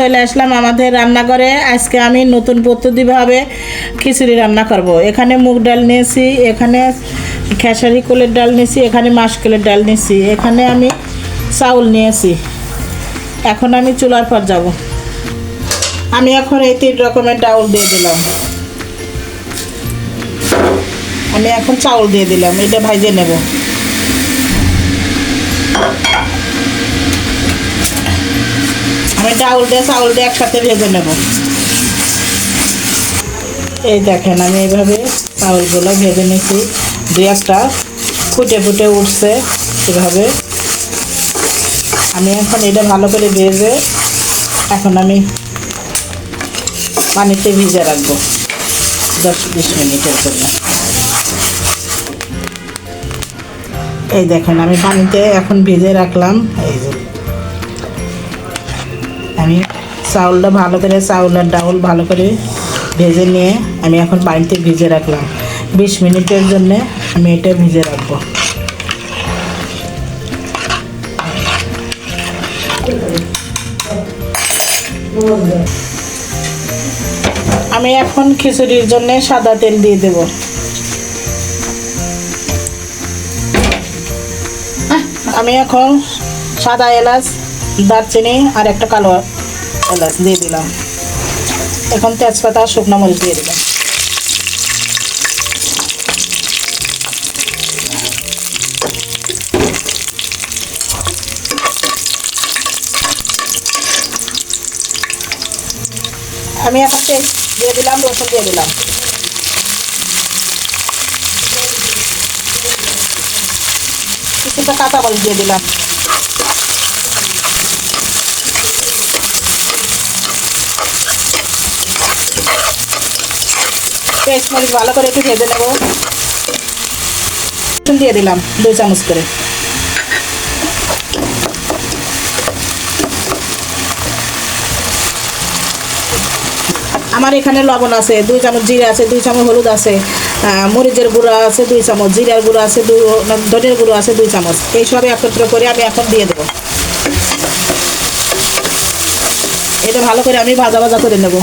চলে আসলাম আমাদের রান্নাঘরে। আজকে আমি নতুন পদ্ধতিভাবে খিচুড়ি রান্না করব। এখানে মুগ ডাল নিয়েছি, এখানে খেসারি কোলের ডাল নিয়েছি, এখানে মাসকলের ডাল নিয়েছি, এখানে আমি চাউল নিয়েছি। এখন আমি চুলার পর যাব। আমি এখন এই তিন রকমের ডাউল দিয়ে দিলাম। আমি এখন চাউল দিয়ে দিলাম, এটা ভাইজে নেব। আমি ডাউল দিয়ে, চাউল দিয়ে একসাথে ভেজে নেব। এই দেখেন, আমি এইভাবে চাউলগুলো ভেজে নিয়েছি দু একটা ফুটে ফুটে উঠছে এভাবে। আমি এখন এটা ভালো করে ভেজে এখন আমি পানিতে ভিজে রাখব দশ বিশ মিনিটের জন্য। এই দেখেন, আমি পানিতে এখন ভিজে রাখলাম। এই যে আমি চাউলটা ভালো করে চাউলের ডাউল ভালো করে ভেজে নিয়ে আমি এখন পানিতে ভিজে রাখলাম। বিশ মিনিটের জন্য আমি এটা ভিজে রাখব। আমি এখন খিচুড়ির জন্য সাদা তেল দিয়ে দেব। আমি এখন সাদা এলাচ দারচিনি আর একটা কালো এলাচ দিয়ে দিলাম। এখন তেজপাতা আর শুকনো মরিচ দিয়ে দিলাম। আমি এখন দিয়ে দিলাম, রসুন দিয়ে দিলাম। কিছুটা কাঁচা মরিচ দিয়ে দিলাম। পেস্ট মরিচ ভালো করে একটু ভেজে নেব। দিয়ে দিলাম, দুই চামচ করে। আমার এখানে লবণ আছে, দুই চামচ জিরে আছে, দুই চামচ হলুদ আছে মরিচের গুঁড়ো আছে, দুই চামচ জিরার গুঁড়ো আছে, দুই ধনের গুঁড়ো আছে, দুই চামচ। এই একত্র করে আমি এখন দিয়ে দেবো। এটা ভালো করে আমি ভাজা ভাজা করে নেব।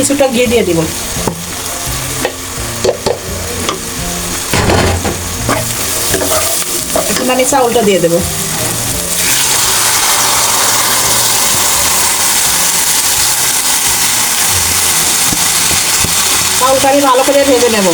কিছুটা ঘি দিয়ে দিব। এখন আমি চাউলটা দিয়ে দেবো। চাউলটা আমি ভালো করে ভেজে নেব।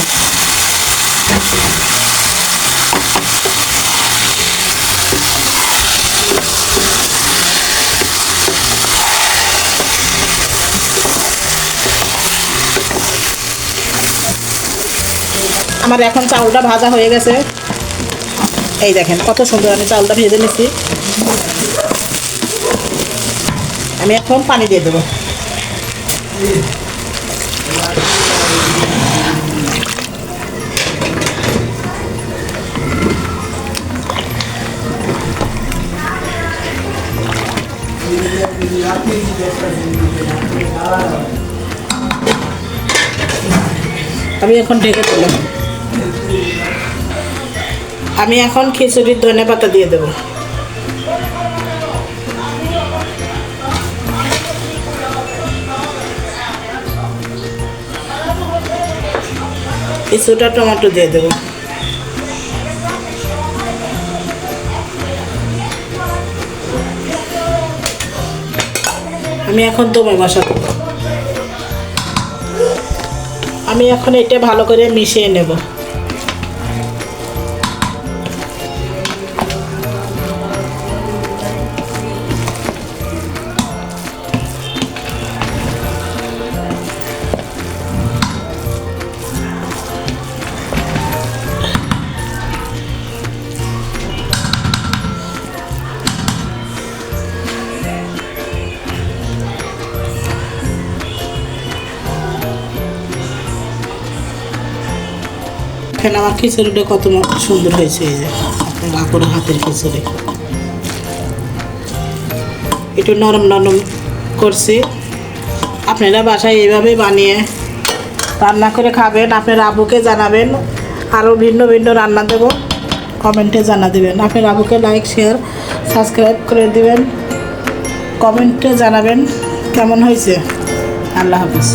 আমার এখন চাউলটা ভাজা হয়ে গেছে। এই দেখেন, কত সুন্দর আমি চাউলটা ভেজে নিচ্ছি। আমি এখন পানি দিয়ে দেবো। আমি এখন ঢেকে দিলাম আমি এখন খিচুড়ির ধনে পাতা দিয়ে দেবো। কিছুটা টমেটো দিয়ে দেবো। আমি এখন দমে বসাবো। আমি এখন এটা ভালো করে মিশিয়ে নেব। এখানে আমার খিচুড়িটা কত সুন্দর হয়েছে এই যে। কাকুর হাতের খিচুড়ি। একটু নরম নরম করছি। আপনারা বাসায় এইভাবে বানিয়ে রান্না করে খাবেন। আপনার আবুকে জানাবেন। আরও ভিন্ন ভিন্ন রান্না দেবো। কমেন্টে জানা দেবেন। আপনার আবুকে লাইক শেয়ার সাবস্ক্রাইব করে দেবেন। কমেন্টে জানাবেন কেমন হয়েছে। আল্লাহ হাফিজ।